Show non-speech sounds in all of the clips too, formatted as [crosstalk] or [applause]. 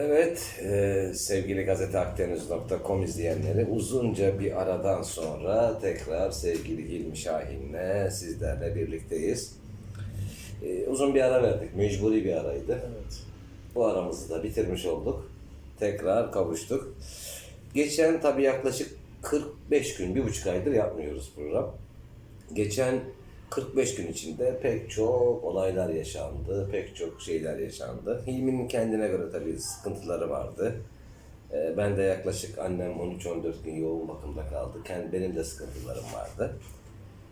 Evet, e, sevgili gazeteakdeniz.com izleyenleri uzunca bir aradan sonra tekrar sevgili Hilmi Şahin'le sizlerle birlikteyiz. E, uzun bir ara verdik, mecburi bir araydı. Evet. Bu aramızı da bitirmiş olduk. Tekrar kavuştuk. Geçen tabii yaklaşık 45 gün, bir buçuk aydır yapmıyoruz program. Geçen 45 gün içinde pek çok olaylar yaşandı, pek çok şeyler yaşandı. Hilmi'nin kendine göre tabii sıkıntıları vardı. Ee, Ben de yaklaşık annem 13-14 gün yoğun bakımda kaldı. Benim de sıkıntılarım vardı.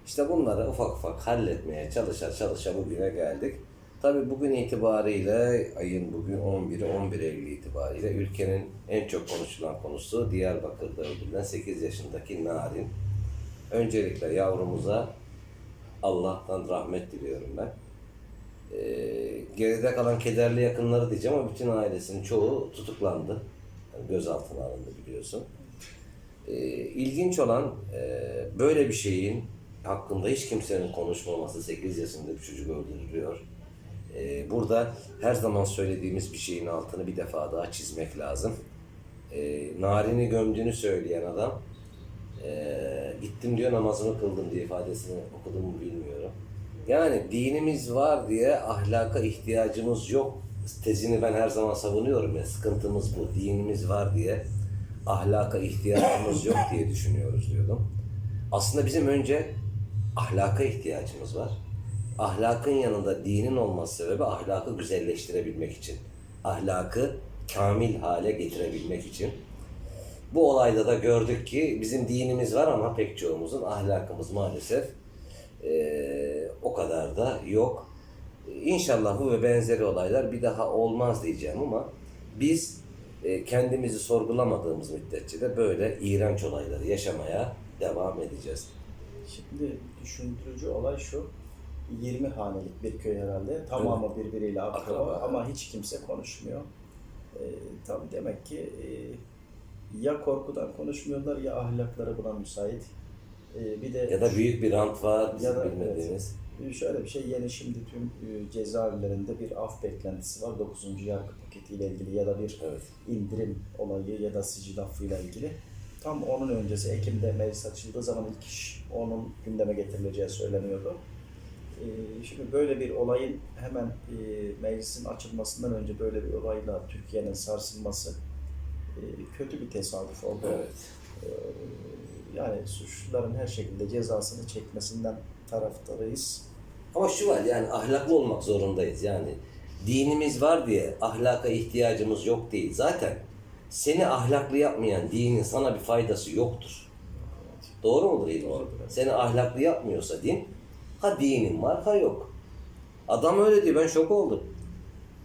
İşte bunları ufak ufak halletmeye çalışa çalışa bugüne geldik. Tabii bugün itibariyle ayın bugün 11'i 11 Eylül itibariyle ülkenin en çok konuşulan konusu Diyarbakır'da öldürülen 8 yaşındaki Narin. Öncelikle yavrumuza Allah'tan rahmet diliyorum ben. Ee, geride kalan kederli yakınları diyeceğim ama bütün ailesinin çoğu tutuklandı. Yani gözaltına alındı biliyorsun. Ee, ilginç olan e, böyle bir şeyin hakkında hiç kimsenin konuşmaması 8 yaşında bir çocuk öldürülüyor. Ee, burada her zaman söylediğimiz bir şeyin altını bir defa daha çizmek lazım. Ee, Narin'i gömdüğünü söyleyen adam ee, gittim diyor namazımı kıldım diye ifadesini okudum mu bilmiyorum. Yani dinimiz var diye ahlaka ihtiyacımız yok tezini ben her zaman savunuyorum ya sıkıntımız bu dinimiz var diye ahlaka ihtiyacımız yok diye düşünüyoruz diyordum. Aslında bizim önce ahlaka ihtiyacımız var. Ahlakın yanında dinin olması sebebi ahlakı güzelleştirebilmek için. Ahlakı kamil hale getirebilmek için. Bu olayda da gördük ki bizim dinimiz var ama pek çoğumuzun ahlakımız maalesef eee, o kadar da yok. İnşallah bu ve benzeri olaylar bir daha olmaz diyeceğim ama biz e, kendimizi sorgulamadığımız müddetçe de böyle iğrenç olayları yaşamaya devam edeceğiz. Şimdi düşündürücü olay şu. 20 hanelik bir köy herhalde. Tamamı birbiriyle akraba Akraba. ama hiç kimse konuşmuyor. Ee, tabii demek ki e, ya korkudan konuşmuyorlar ya ahlakları buna müsait. Ee, bir de Ya da büyük bir rant var bizim Ya da, bilmediğimiz. Şöyle bir şey yeni şimdi tüm e, cezaevlerinde bir af beklentisi var 9. yargı paketiyle ilgili ya da bir Evet. indirim olayı ya da sicil affıyla ilgili. Tam onun öncesi Ekim'de meclis açıldığı zaman ilk iş onun gündeme getirileceği söyleniyordu. E, Şimdi böyle bir olayın hemen e, meclisin açılmasından önce böyle bir olayla Türkiye'nin sarsılması e, kötü bir tesadüf oldu. Evet. E, Yani suçluların her şekilde cezasını çekmesinden taraftarıyız. Ama şu var yani ahlaklı olmak zorundayız yani. Dinimiz var diye ahlaka ihtiyacımız yok değil. Zaten seni ahlaklı yapmayan dinin sana bir faydası yoktur. Doğru mudur evet. Seni ahlaklı yapmıyorsa din, ha dinin var ha yok. Adam öyle diyor, ben şok oldum.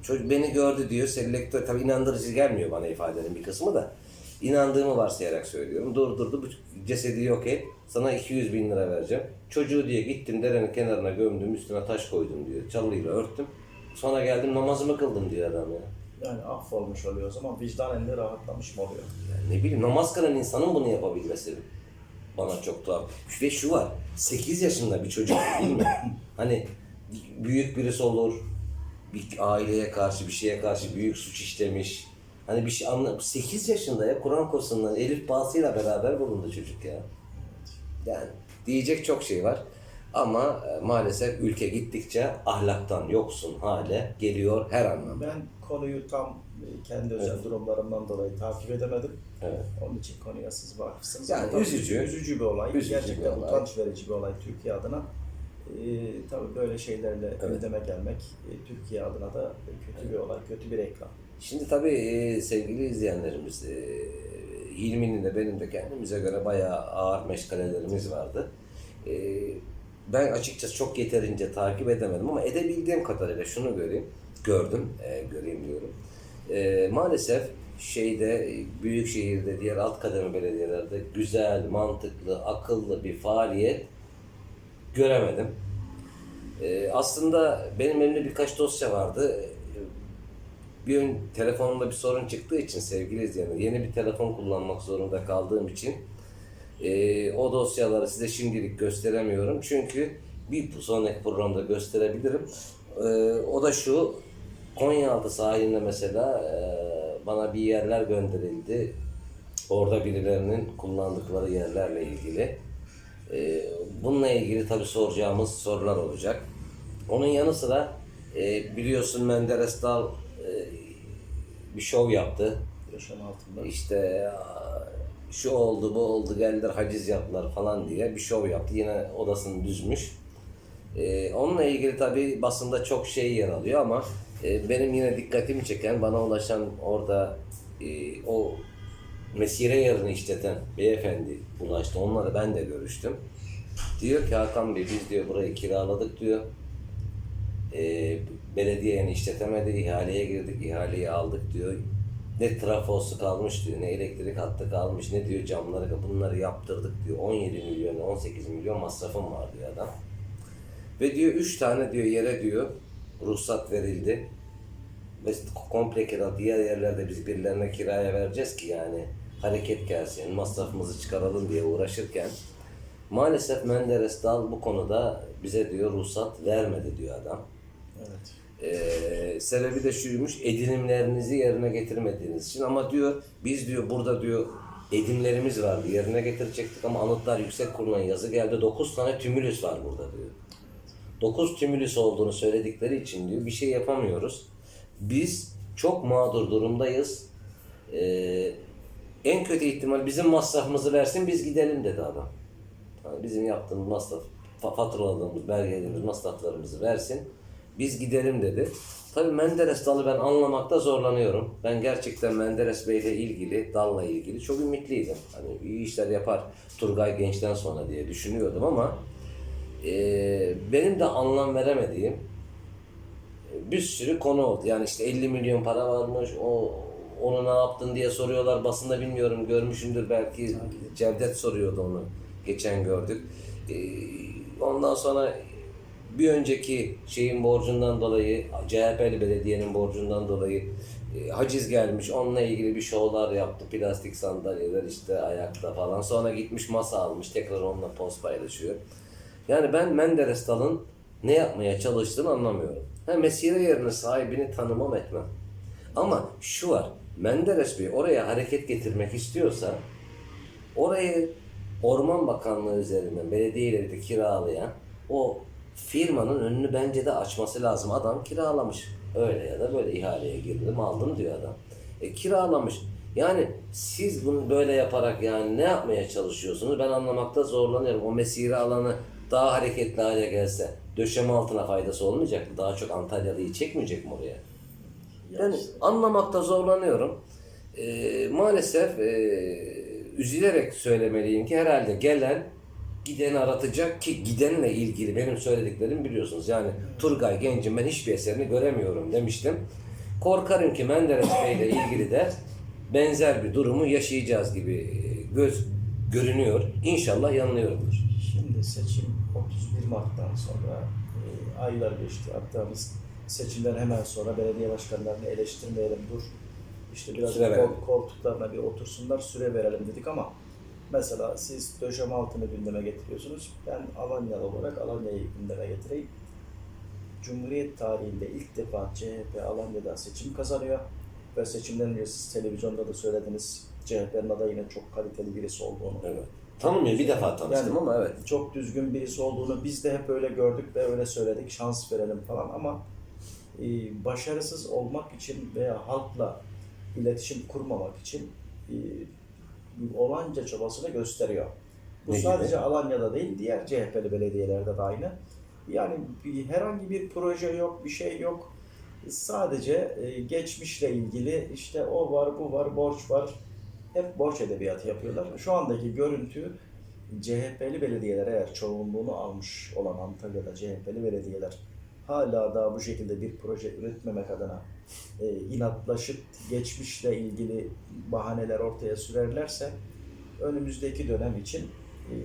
Çocuk beni gördü diyor, selektör, tabii inandırıcı gelmiyor bana ifadenin bir kısmı da. İnandığımı varsayarak söylüyorum. Durdurdu, bu cesedi yok et, sana 200 bin lira vereceğim. Çocuğu diye gittim derenin kenarına gömdüm, üstüne taş koydum diyor. Çalıyla örttüm. Sonra geldim namazımı kıldım diyor adam ya. Yani affolmuş oluyor o zaman vicdanen de rahatlamış mı oluyor? Yani ne bileyim namaz kılan insanın bunu yapabilmesi bana çok tuhaf. Ve şu var, 8 yaşında bir çocuk değil mi? [coughs] Hani büyük birisi olur, bir aileye karşı, bir şeye karşı büyük suç işlemiş. Hani bir şey anla 8 yaşında ya Kur'an kursundan Elif Bağısı'yla beraber bulundu çocuk ya. Yani diyecek çok şey var. Ama e, maalesef ülke gittikçe ahlaktan yoksun hale geliyor her anlamda. Ben konuyu tam e, kendi özel Evet. durumlarımdan dolayı takip edemedim. Evet. Onun için konuya siz vakıfsınız. Yani üzücü. Üzücü bir olay. Üzücü Gerçekten bir olay. utanç verici bir olay Türkiye adına. Ee, tabii böyle şeylerle Evet. gündeme gelmek e, Türkiye adına da kötü bir olay, kötü bir reklam. Şimdi tabii e, sevgili izleyenlerimiz, e, Hilmi'nin de benim de kendimize göre bayağı ağır meşgalelerimiz vardı. E, ben açıkçası çok yeterince takip edemedim ama edebildiğim kadarıyla şunu göreyim, gördüm, e, göreyim diyorum. E, maalesef şeyde, e, büyük şehirde, diğer alt kademe belediyelerde güzel, mantıklı, akıllı bir faaliyet göremedim. E, aslında benim elimde birkaç dosya vardı. E, bir ön telefonumda bir sorun çıktığı için sevgili izleyenler yeni bir telefon kullanmak zorunda kaldığım için e, o dosyaları size şimdilik gösteremiyorum. Çünkü bir sonraki programda gösterebilirim. E, o da şu Konyaaltı sahilinde mesela e, bana bir yerler gönderildi. Orada birilerinin kullandıkları yerlerle ilgili. Ee, bununla ilgili tabii soracağımız sorular olacak. Onun yanı sıra e, biliyorsun Menderes Dal e, bir şov yaptı. Yaşam altında. İşte şu oldu bu oldu geldiler haciz yaptılar falan diye bir şov yaptı. Yine odasını düzmüş. Ee, onunla ilgili tabi basında çok şey yer alıyor ama e, benim yine dikkatimi çeken bana ulaşan orada e, o mesire yarını işleten beyefendi ulaştı. Onunla da ben de görüştüm. Diyor ki Hakan Bey biz diyor burayı kiraladık diyor. E, belediye yani işletemedi, ihaleye girdik, ihaleyi aldık diyor. Ne trafosu kalmış diyor, ne elektrik hattı kalmış, ne diyor camları, bunları yaptırdık diyor. 17 milyon, 18 milyon masrafım var diyor adam. Ve diyor 3 tane diyor yere diyor ruhsat verildi. Ve komple kira, diğer yerlerde biz birilerine kiraya vereceğiz ki yani hareket gelsin, masrafımızı çıkaralım diye uğraşırken maalesef Menderes Dal bu konuda bize diyor ruhsat vermedi diyor adam. Evet. Ee, sebebi de şuymuş, edinimlerinizi yerine getirmediğiniz için ama diyor biz diyor burada diyor edimlerimiz vardı yerine getirecektik ama Anıtlar Yüksek Kurulu'na yazı geldi 9 tane tümülüs var burada diyor. 9 tümülüs olduğunu söyledikleri için diyor bir şey yapamıyoruz. Biz çok mağdur durumdayız. Ee, en kötü ihtimal bizim masrafımızı versin biz gidelim dedi adam. Yani bizim yaptığımız masraf, fa- faturaladığımız, belgelerimiz, masraflarımızı versin. Biz gidelim dedi. Tabii Menderes dalı ben anlamakta zorlanıyorum. Ben gerçekten Menderes Bey ile ilgili, dalla ilgili çok ümitliydim. Hani iyi işler yapar Turgay Genç'ten sonra diye düşünüyordum ama eee, benim de anlam veremediğim e, bir sürü konu oldu. Yani işte 50 milyon para varmış, o onu ne yaptın diye soruyorlar. Basında bilmiyorum görmüşümdür belki Cevdet soruyordu onu. Geçen gördük. Ee, ondan sonra bir önceki şeyin borcundan dolayı CHP'li belediyenin borcundan dolayı e, haciz gelmiş. Onunla ilgili bir şovlar yaptı. Plastik sandalyeler işte ayakta falan. Sonra gitmiş masa almış. Tekrar onunla poz paylaşıyor. Yani ben Menderes Dal'ın ne yapmaya çalıştığını anlamıyorum. Ha, mesire yerine sahibini tanımam etmem. Ama şu var. Menderes Bey oraya hareket getirmek istiyorsa orayı Orman Bakanlığı üzerinden belediyeleri de kiralayan o firmanın önünü bence de açması lazım. Adam kiralamış. Öyle ya da böyle ihaleye girdim aldım diyor adam. E, kiralamış. Yani siz bunu böyle yaparak yani ne yapmaya çalışıyorsunuz? Ben anlamakta zorlanıyorum. O mesire alanı daha hareketli hale gelse döşeme altına faydası olmayacak mı? Daha çok Antalyalı'yı çekmeyecek mi oraya? Ben anlamakta zorlanıyorum. Ee, maalesef e, üzülerek söylemeliyim ki herhalde gelen gideni aratacak ki gidenle ilgili benim söylediklerim biliyorsunuz. Yani Turgay Genç'in ben hiçbir eserini göremiyorum demiştim. Korkarım ki Menderes Bey ile ilgili de benzer bir durumu yaşayacağız gibi e, göz görünüyor. İnşallah yanılıyorumdur. Şimdi seçim 31 Mart'tan sonra e, aylar geçti. Hatta biz seçimden hemen sonra belediye başkanlarını eleştirmeyelim dur. İşte biraz Süre kol- koltuklarına bir otursunlar süre verelim dedik ama mesela siz döşeme altını gündeme getiriyorsunuz. Ben Alanyalı olarak Alanya'yı gündeme getireyim. Cumhuriyet tarihinde ilk defa CHP Alanya'da seçim kazanıyor. Ve seçimden önce siz televizyonda da söylediniz CHP'nin adayının çok kaliteli birisi olduğunu. Evet. Tanımıyorum bir defa tanıştım Yani- ama evet. çok düzgün birisi olduğunu biz de hep öyle gördük ve öyle söyledik şans verelim falan ama e, başarısız olmak için veya halkla iletişim kurmamak için e, olanca çabasını gösteriyor. Bu Ne gibi? sadece Alanya'da değil diğer CHP'li belediyelerde de aynı. Yani bir, herhangi bir proje yok, bir şey yok. Sadece e, geçmişle ilgili işte o var, bu var, borç var. Hep borç edebiyatı yapıyorlar. Şu andaki görüntü CHP'li belediyeler eğer çoğunluğunu almış olan Antalya'da CHP'li belediyeler hala daha bu şekilde bir proje üretmemek adına e, inatlaşıp geçmişle ilgili bahaneler ortaya sürerlerse önümüzdeki dönem için e,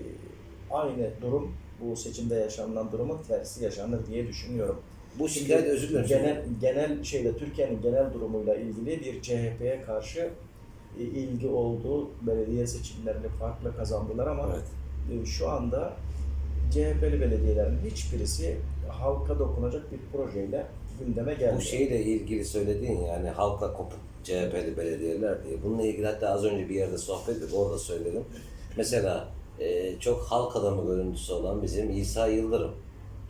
aynı durum bu seçimde yaşanılan durumun tersi yaşanır diye düşünüyorum. Bu şikayet özür dilerim. Genel, genel şeyde Türkiye'nin genel durumuyla ilgili bir CHP'ye karşı e, ilgi olduğu belediye seçimlerini farklı kazandılar ama Evet. e, şu anda CHP'li belediyelerin hiçbirisi halka dokunacak bir projeyle gündeme geldi. Bu şeyle ilgili söylediğin yani halkla kopuk CHP'li belediyeler diye. Bununla ilgili hatta az önce bir yerde sohbet ettik, orada söyledim. Mesela e, çok halk adamı görüntüsü olan bizim İsa Yıldırım.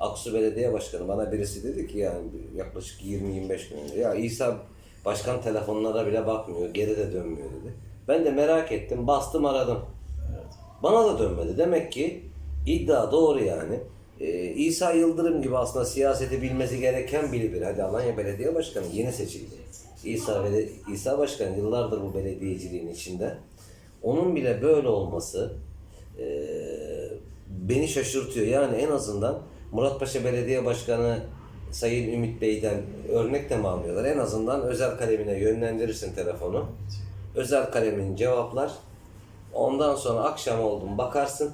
Aksu Belediye Başkanı bana birisi dedi ki yani yaklaşık 20-25 gün önce ya İsa başkan telefonlara bile bakmıyor, geri de dönmüyor dedi. Ben de merak ettim, bastım aradım. Bana da dönmedi. Demek ki iddia doğru yani. Ee, İsa Yıldırım gibi aslında siyaseti bilmesi gereken biri bir. Hadi Alanya Belediye Başkanı yeni seçildi. İsa, Bele- İsa Başkan yıllardır bu belediyeciliğin içinde. Onun bile böyle olması e, beni şaşırtıyor. Yani en azından Muratpaşa Belediye Başkanı Sayın Ümit Bey'den örnek de mi almıyorlar? En azından özel kalemine yönlendirirsin telefonu. Özel kalemin cevaplar. Ondan sonra akşam oldum bakarsın.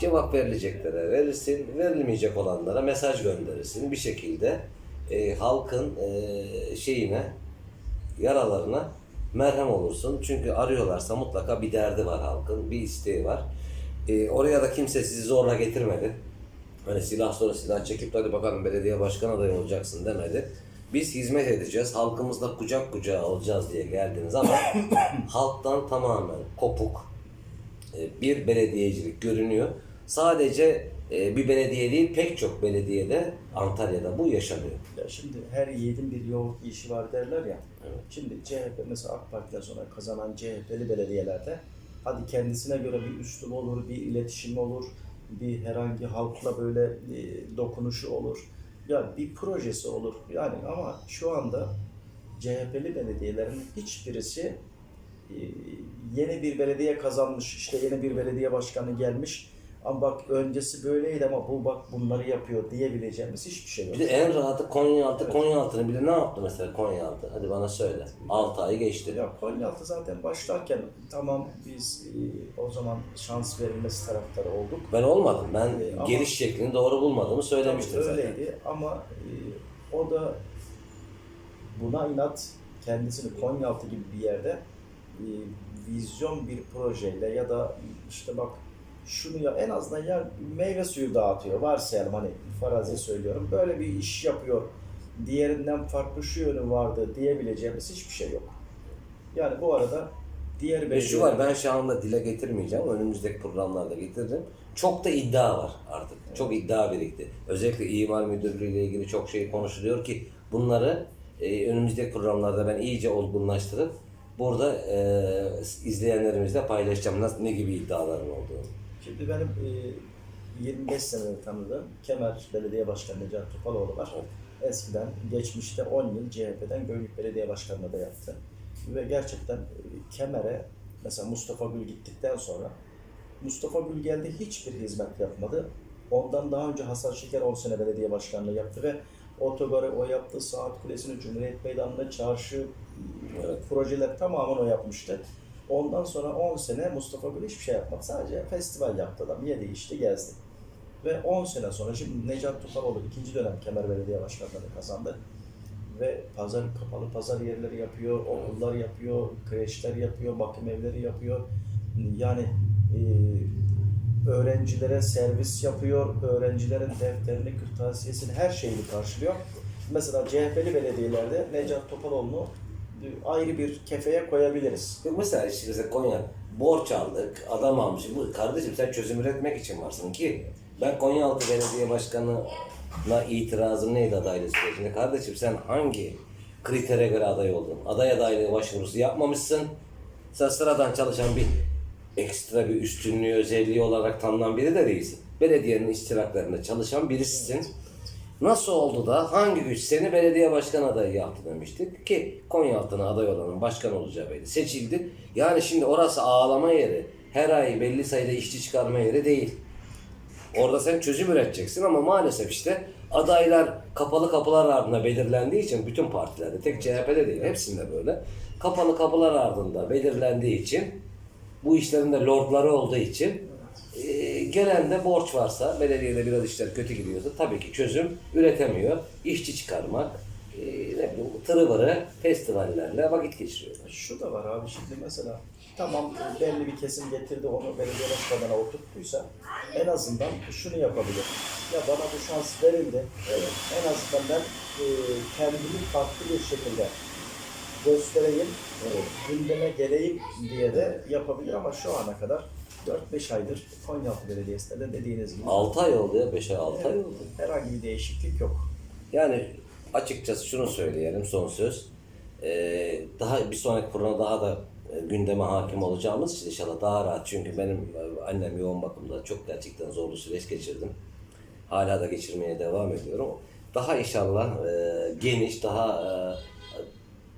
Cevap verilecekleri verirsin. Verilmeyecek olanlara mesaj gönderirsin. Bir şekilde e, halkın e, şeyine, yaralarına merhem olursun. Çünkü arıyorlarsa mutlaka bir derdi var halkın, bir isteği var. E, oraya da kimse sizi zorla getirmedi. Hani silah sonra silah çekip hadi bakalım belediye başkan adayı olacaksın demedi. Biz hizmet edeceğiz, halkımızla kucak kucağa olacağız diye geldiniz ama [coughs] halktan tamamen kopuk e, bir belediyecilik görünüyor. Sadece e, bir belediye değil pek çok belediyede Antalya'da bu yaşanıyor. Ya şimdi her yiğidin bir yoğurt işi var derler ya. Evet. Şimdi CHP mesela AK Parti'den sonra kazanan CHP'li belediyelerde hadi kendisine göre bir üslup olur, bir iletişim olur, bir herhangi halkla böyle e, dokunuşu olur. Ya bir projesi olur. Yani ama şu anda CHP'li belediyelerin hiçbirisi e, yeni bir belediye kazanmış, işte yeni bir belediye başkanı gelmiş. Ama bak öncesi böyleydi ama bu bak bunları yapıyor diyebileceğimiz hiçbir şey yok. Bir de en rahatı Konyaaltı. Konyaaltı'nın bile ne yaptı mesela Konyaaltı? Hadi bana söyle. 6 ay geçti. Ya Konyaaltı zaten başlarken tamam biz e, o zaman şans verilmesi taraftarı olduk. Ben olmadım. Ben E, ama- geliş şeklini doğru bulmadığımı söylemiştim Tabii zaten. öyleydi ama e, o da buna inat kendisini Konyaaltı gibi bir yerde e, vizyon bir projeyle ya da işte bak şunu ya en azından ya meyve suyu dağıtıyor varsayalım hani farazi söylüyorum böyle bir iş yapıyor diğerinden farklı şu yönü vardı diyebileceğimiz hiçbir şey yok. Yani bu arada diğer Ve şu var ben şu anda dile getirmeyeceğim. Önümüzdeki programlarda getiririm. Çok da iddia var artık. Çok iddia birikti. Özellikle imar müdürlüğü ile ilgili çok şey konuşuluyor ki bunları e, önümüzdeki programlarda ben iyice olgunlaştırıp burada e, izleyenlerimizle paylaşacağım. Nasıl, ne gibi iddiaların olduğunu. Şimdi benim e, 25 senedir tanıdığım Kemer Belediye Başkanı Necat Topaloğlu var. Eskiden geçmişte 10 yıl CHP'den Göynük Belediye Başkanlığı da yaptı. Ve gerçekten e, Kemer'e mesela Mustafa Gül gittikten sonra Mustafa Gül geldi hiçbir hizmet yapmadı. Ondan daha önce Hasan Şeker 10 sene belediye başkanlığı yaptı ve otogarı o yaptı, Saat Kulesi'ni, Cumhuriyet Meydanı'nı, çarşı Evet. projeler tamamen o yapmıştı. Ondan sonra 10 sene Mustafa Gül hiçbir şey yapmadı. Sadece festival yaptı adam. Yedi içti gezdi. Ve 10 sene sonra şimdi Necat Tufanoğlu ikinci dönem Kemer Belediye Başkanlığı'nı kazandı. Ve pazar kapalı pazar yerleri yapıyor, okullar yapıyor, kreşler yapıyor, bakım evleri yapıyor. Yani e, öğrencilere servis yapıyor, öğrencilerin defterini, kırtasiyesini, her şeyini karşılıyor. Mesela CHP'li belediyelerde Necat Topaloğlu'nu ayrı bir kefeye koyabiliriz. Yok mesela işte mesela Konya borç aldık, adam almış. Bu kardeşim sen çözüm üretmek için varsın ki ben Konyaaltı Belediye Başkanı'na itirazım neydi adaylık sürecinde? Kardeşim sen hangi kritere göre aday oldun? Aday adaylığı başvurusu yapmamışsın. Sen sıradan çalışan bir ekstra bir üstünlüğü, özelliği olarak tanınan biri de değilsin. Belediyenin iştiraklarında çalışan birisisin. Nasıl oldu da hangi güç seni belediye başkan adayı yaptı demiştik ki Konyaaltı'na aday olanın başkan olacağı belli. Seçildi. Yani şimdi orası ağlama yeri. Her ay belli sayıda işçi çıkarma yeri değil. Orada sen çözüm üreteceksin ama maalesef işte adaylar kapalı kapılar ardında belirlendiği için bütün partilerde tek CHP'de değil hepsinde böyle kapalı kapılar ardında belirlendiği için bu işlerin de lordları olduğu için e, gelen de borç varsa belediyede biraz işler kötü gidiyorsa tabii ki çözüm üretemiyor. İşçi çıkarmak, e, ne bileyim tırıvırı festivallerle vakit geçiriyorlar. Şu da var abi şimdi mesela tamam belli bir kesim getirdi onu belediye başkanına oturttuysa en azından şunu yapabilir. Ya bana bu şans verildi. Evet, en azından ben e, kendimi farklı bir şekilde göstereyim, gündeme geleyim diye de yapabilir ama şu ana kadar 4-5 aydır Konyaaltı Belediyesi'nde de dediğiniz gibi 6 ay oldu ya 5 ay 6 ay oldu. herhangi bir değişiklik yok. Yani açıkçası şunu söyleyelim son söz. Ee, daha bir sonraki programa daha da e, gündeme hakim olacağımız için inşallah daha rahat. Çünkü benim e, annem yoğun bakımda çok gerçekten zorlu süreç geçirdim. Hala da geçirmeye devam ediyorum. Daha inşallah e, geniş, daha e,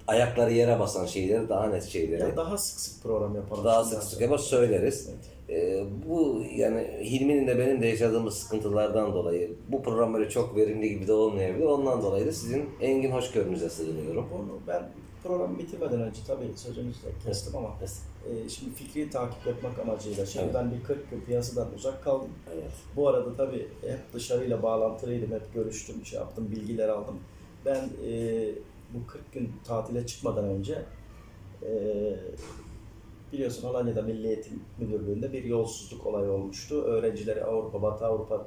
ayakları yere basan şeyleri, daha net şeyleri Ya daha sık sık program yapalım. daha sık sık yapar söyleriz. Evet. Ee, bu yani Hilmi'nin de benim de yaşadığımız sıkıntılardan dolayı bu program böyle çok verimli gibi de olmayabilir. Ondan dolayı da sizin engin hoşgörünüze sığınıyorum. Bunu ben programı bitirmeden önce tabii sözünüzü kestim ama e, şimdi fikri takip etmek amacıyla şimdi Evet. bir 40 gün piyasadan uzak kaldım. Evet. Bu arada tabii hep dışarıyla bağlantılıydım, hep görüştüm, şey yaptım, bilgiler aldım. Ben e, bu 40 gün tatile çıkmadan önce e, biliyorsun Alanya'da Milli Eğitim Müdürlüğü'nde bir yolsuzluk olayı olmuştu. Öğrencileri Avrupa, Batı Avrupa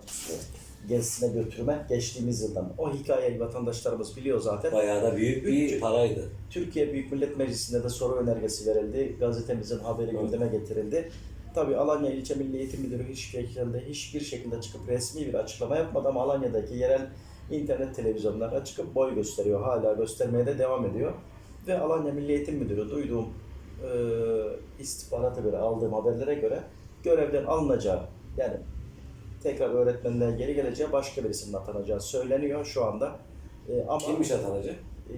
gezisine götürmek geçtiğimiz yıldan. O hikayeyi vatandaşlarımız biliyor zaten. Bayağı da büyük bir paraydı. Türkiye Büyük Millet Meclisi'nde de soru önergesi verildi. Gazetemizin haberi Evet. gündeme getirildi. Tabii Alanya İlçe Milli Eğitim Müdürü hiçbir şekilde, hiçbir şekilde çıkıp resmi bir açıklama yapmadı ama Alanya'daki yerel internet televizyonlarına çıkıp boy gösteriyor. Hala göstermeye de devam ediyor. Ve Alanya Milli Eğitim Müdürü duyduğum e, istihbarata göre, aldığım haberlere göre görevden alınacağı, yani tekrar öğretmenden geri geleceği başka birisinin atanacağı söyleniyor şu anda. E, ama Kimmiş atanacı? ee,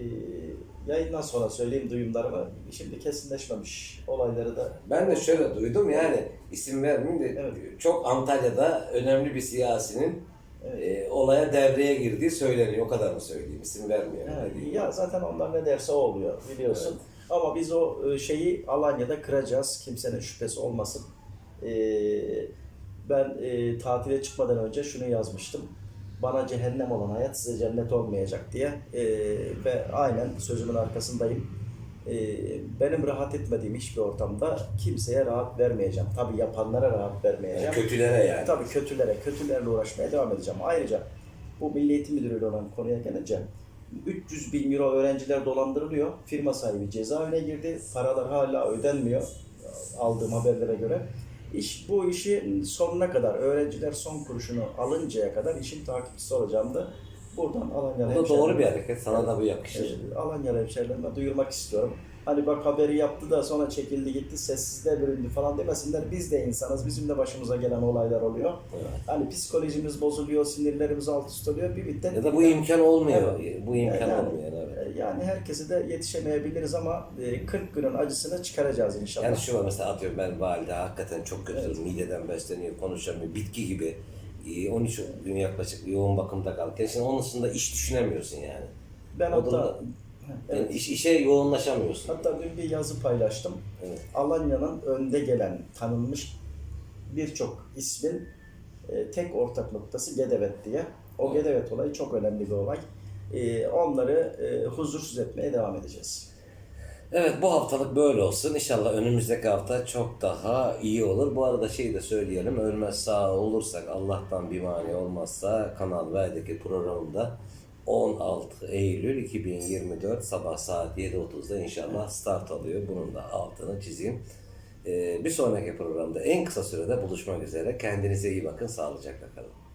yayından sonra söyleyeyim duyumlarımı. Şimdi kesinleşmemiş olayları da. Ben de şöyle duydum yani isim vermeyeyim de Evet. çok Antalya'da önemli bir siyasinin. E, olaya devreye girdiği söyleniyor. O kadar mı söyleyeyim? İsim vermiyorum. Evet, ya zaten onlar ne derse o oluyor biliyorsun. Ama biz o e, şeyi Alanya'da kıracağız. Kimsenin şüphesi olmasın. Ee, ben e, tatile çıkmadan önce şunu yazmıştım. Bana cehennem olan hayat size cennet olmayacak diye. Ee, ve aynen sözümün arkasındayım. Ee, benim rahat etmediğim hiçbir ortamda kimseye rahat vermeyeceğim. Tabii yapanlara rahat vermeyeceğim. Yani kötülere yani. Tabii kötülere, kötülerle uğraşmaya devam edeceğim. Ayrıca bu Milli Eğitim Müdürlüğü olan konuya gelince 300 bin euro öğrenciler dolandırılıyor. Firma sahibi cezaevine girdi. Paralar hala ödenmiyor aldığım haberlere göre. İş, bu işin sonuna kadar, öğrenciler son kuruşunu alıncaya kadar işin takipçisi olacağım da buradan Alanyalı Bu da doğru bir hareket. Sana da bu yakışır. Evet, Alanyalı hemşehrilerime duyurmak istiyorum. Hani bak haberi yaptı da sonra çekildi gitti sessizliğe büründü falan demesinler. Biz de insanız. Bizim de başımıza gelen olaylar oluyor. Evet. Hani psikolojimiz bozuluyor, sinirlerimiz alt üst oluyor. Bir müddet Ya da bu imkan olmuyor. Evet. Bu imkan Yani- olmuyor. Evet. yani herkese de yetişemeyebiliriz ama e, 40 günün acısını çıkaracağız inşallah. Yani şu var mesela atıyorum ben valide hakikaten çok kötü mideden besleniyor, konuşamıyor, bitki gibi. Ee, 13 gün yaklaşık yoğun bakımda kalırken şimdi onun dışında iş düşünemiyorsun yani. ben o hatta evet, Yani iş, işe yoğunlaşamıyorsun. hatta dün bir yazı paylaştım. Evet. Alanya'nın önde gelen tanınmış birçok ismin e, tek ortak noktası Gedevet diye. O Evet. Gedevet olayı çok önemli bir olay. E, onları e, huzursuz etmeye devam edeceğiz. Evet bu haftalık böyle olsun. İnşallah önümüzdeki hafta çok daha iyi olur. Bu arada şeyi de söyleyelim. Ölmez sağ olursak Allah'tan bir mani olmazsa Kanal V'deki programında 16 Eylül 2024 sabah saat 7.30'da inşallah start alıyor. Bunun da altını çizeyim. Ee, bir sonraki programda en kısa sürede buluşmak üzere. Kendinize iyi bakın. Sağlıcakla kalın.